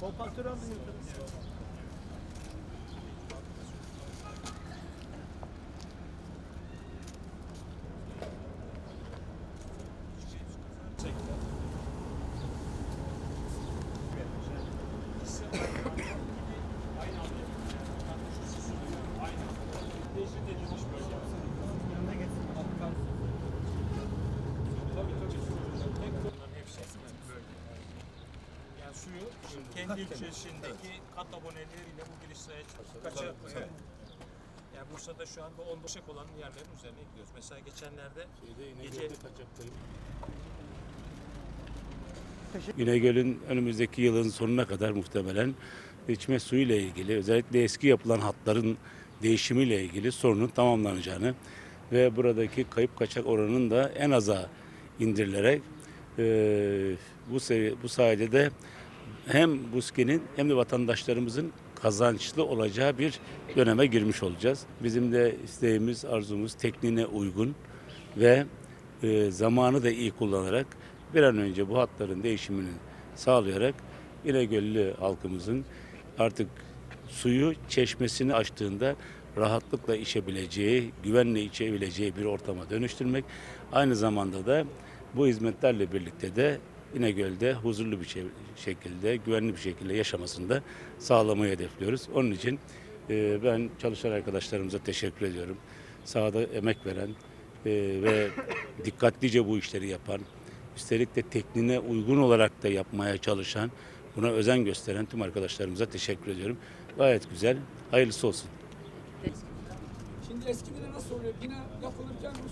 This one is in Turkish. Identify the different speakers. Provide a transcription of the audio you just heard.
Speaker 1: Kompaktör aldım yukarı.
Speaker 2: Kendi ilçesindeki kat aboneleriyle bu giriş. Evet. Yani Bursa'da şu anda 15 olan yerlerin üzerine gidiyoruz. Mesela geçenlerde gece
Speaker 3: İnegöl'ün önümüzdeki yılın sonuna kadar muhtemelen içme suyu ile ilgili özellikle eski yapılan hatların değişimiyle ilgili sorunun tamamlanacağını ve buradaki kayıp kaçak oranının da en aza indirilerek e, bu sevi- bu sayede de hem Buski'nin hem de vatandaşlarımızın kazançlı olacağı bir döneme girmiş olacağız. Bizim de isteğimiz, arzumuz tekniğine uygun ve e, zamanı da iyi kullanarak bir an önce bu hatların değişimini sağlayarak İnegöllü halkımızın artık suyu çeşmesini açtığında rahatlıkla içebileceği, güvenle içebileceği bir ortama dönüştürmek. Aynı zamanda da bu hizmetlerle birlikte de İnegöl'de huzurlu bir şey- şekilde, güvenli bir şekilde yaşamasını da sağlamayı hedefliyoruz. Onun için e, ben çalışan arkadaşlarımıza teşekkür ediyorum. Sahada emek veren e, ve dikkatlice bu işleri yapan, üstelik de tekniğine uygun olarak da yapmaya çalışan, buna özen gösteren tüm arkadaşlarımıza teşekkür ediyorum. Gayet güzel, hayırlısı olsun.
Speaker 4: Şimdi eskiden nasıl oluyor? Bina yapılırken bu